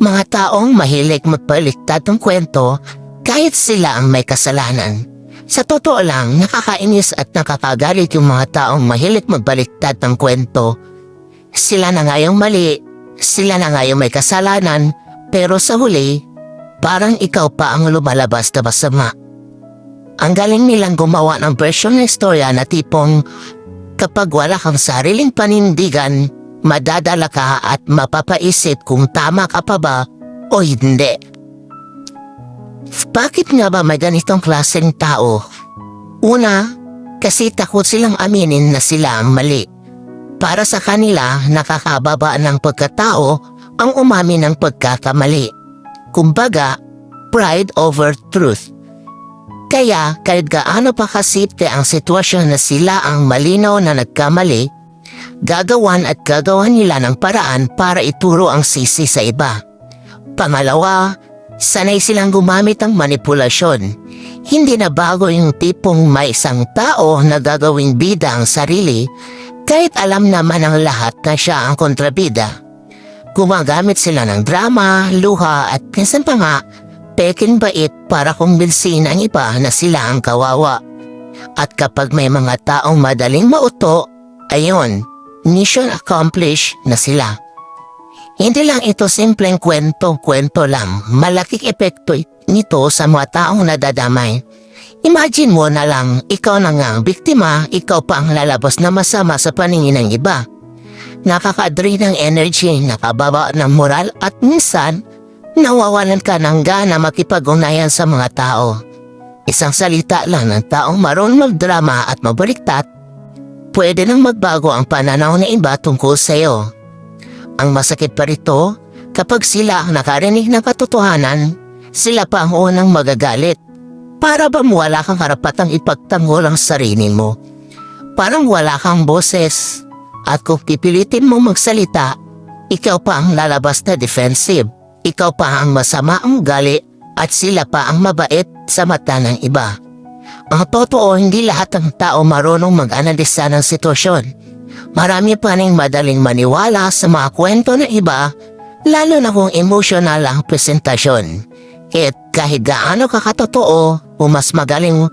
Mga taong mahilig magpaliktad ng kwento kahit sila ang may kasalanan. Sa totoo lang, nakakainis at nakakagalit yung mga taong mahilig magbaliktad ng kwento. Sila na nga yung mali, sila na nga yung may kasalanan, pero sa huli, parang ikaw pa ang lumalabas na masama. Ang galing nilang gumawa ng version ng istorya na tipong kapag wala kang sariling panindigan, madadala ka at mapapaisip kung tama ka pa ba o hindi. Bakit nga ba may ganitong klaseng tao? Una, kasi takot silang aminin na sila ang mali. Para sa kanila, nakakababa ng pagkatao ang umami ng pagkakamali. Kumbaga, pride over truth. Kaya kahit gaano pa kasipte ang sitwasyon na sila ang malinaw na nagkamali, gagawan at gagawan nila ng paraan para ituro ang sisi sa iba. Pangalawa, sanay silang gumamit ng manipulasyon. Hindi na bago yung tipong may isang tao na gagawing bida ang sarili kahit alam naman ang lahat na siya ang kontrabida. Gumagamit sila ng drama, luha at minsan pa nga pekin bait para kumbinsin ang iba na sila ang kawawa. At kapag may mga taong madaling mauto, ayun, mission accomplished na sila. Hindi lang ito simpleng kwento-kwento lang, malaking epekto nito sa mga taong nadadamay. Imagine mo na lang, ikaw na nga ang biktima, ikaw pa ang lalabas na masama sa paningin ng iba. Nakakadrain ng energy, nakababa ng moral at minsan, nawawalan ka ng gana makipag-ugnayan sa mga tao. Isang salita lang ng taong marunong magdrama at mabaliktat, pwede nang magbago ang pananaw ng iba tungkol sa iyo. Ang masakit pa rito, kapag sila ang nakarinig ng katotohanan, sila pa ang unang magagalit. Para bang wala kang karapatang ipagtanggol ang sarili mo? Parang wala kang boses. At kung pipilitin mo magsalita, ikaw pa ang lalabas na defensive. Ikaw pa ang masama ang gali at sila pa ang mabait sa mata ng iba. Ang totoo, hindi lahat ng tao marunong mag-analisa ng sitwasyon. Marami pa rin madaling maniwala sa mga kwento ng iba, lalo na kung emotional ang presentasyon. At kahit gaano kakatotoo o mas magaling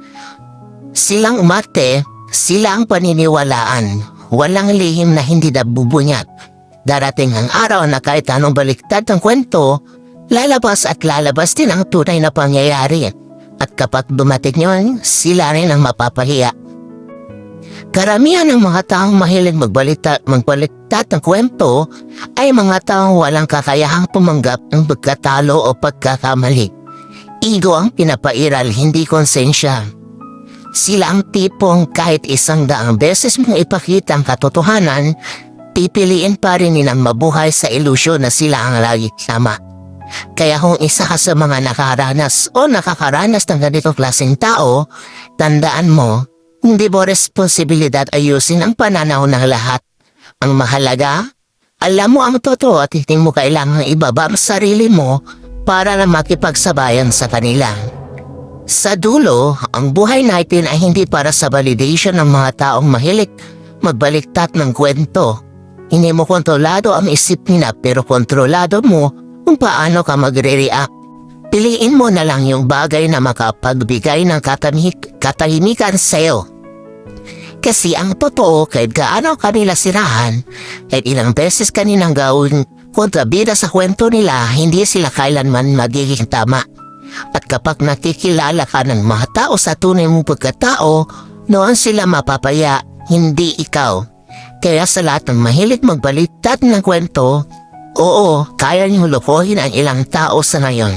silang umarte, sila ang paniniwalaan. Walang lihim na hindi nabubunyat. Darating ang araw na kahit anong baliktad ng kwento, lalabas at lalabas din ang tunay na pangyayari. At kapag dumating yun, sila rin ang mapapahiya. Karamihan ng mga taong mahilig magbalita, magbaliktad ng kwento ay mga taong walang kakayahang tumanggap ng pagkatalo o pagkakamali. Ego ang pinapairal, hindi konsensya. Sila ang tipong kahit isang daang beses mong ipakita ang katotohanan, pipiliin pa rin nilang mabuhay sa ilusyon na sila ang lagi tama. Kaya kung isa ka sa mga nakaranas o nakakaranas ng ganitong klaseng tao, tandaan mo, hindi mo responsibilidad ayusin ang pananaw ng lahat. Ang mahalaga, alam mo ang totoo at hindi mo kailangang ibaba ang sarili mo para na makipagsabayan sa kanila. Sa dulo, ang buhay natin ay hindi para sa validation ng mga taong mahilig magbaliktat ng kwento. Hindi mo kontrolado ang isip nila pero kontrolado mo kung paano ka magre-react. Piliin mo na lang yung bagay na makapagbigay ng katamik katahimikan sa'yo. Kasi ang totoo kahit gaano kanila sirahan, kahit ilang beses kaninang gawin kontrabida sa kwento nila, hindi sila kailanman magiging tama. At kapag nakikilala ka ng mga tao sa tunay mong pagkatao, noon sila mapapaya, hindi ikaw. Kaya sa lahat ng mahilig magbaliktad ng kwento, oo, kaya niyong lokohin ang ilang tao sa ngayon.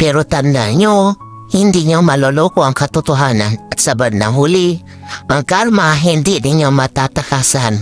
Pero tandaan niyo, hindi niyo maloloko ang katotohanan at sa bandang huli, ang karma hindi ninyo matatakasan.